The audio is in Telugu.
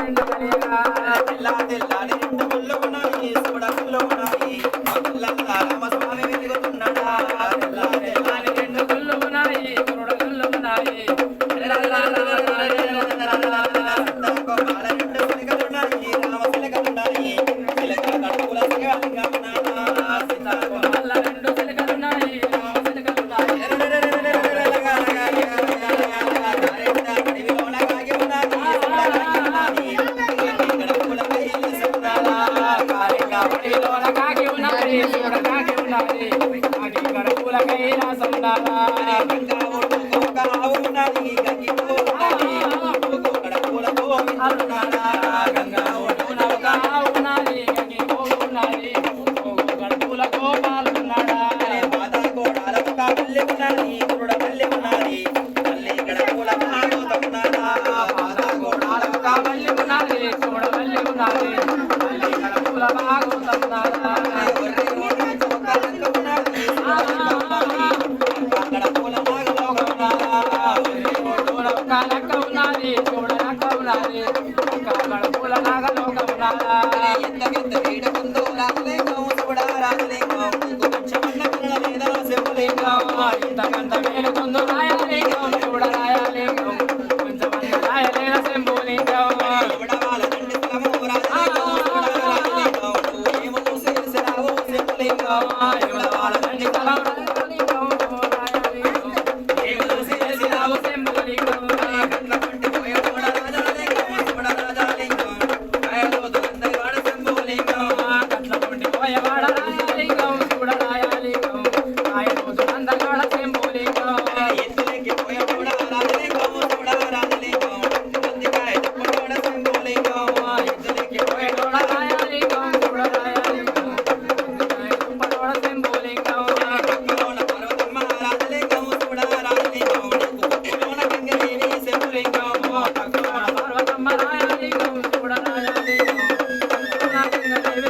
రెండు అడవిలోన కాకి ఉన్నది చూడ కాకి ఉన్నది కాకి గడుపుల కైలాసం గంగా ఒడ్డున ఒక ఆవు ఉన్నది గంగి పోగు ఉన్నది పోగు గడుపుల గోపాలు ఉన్నాడా పాదగోడాల ఒక మల్లి ఉన్నది చూడ ఉన్నది లక్క ఉన్నది ఒక గడుపుల నాగలోక ఉన్నాడా ఇంతకంత మేలుకుందు baby.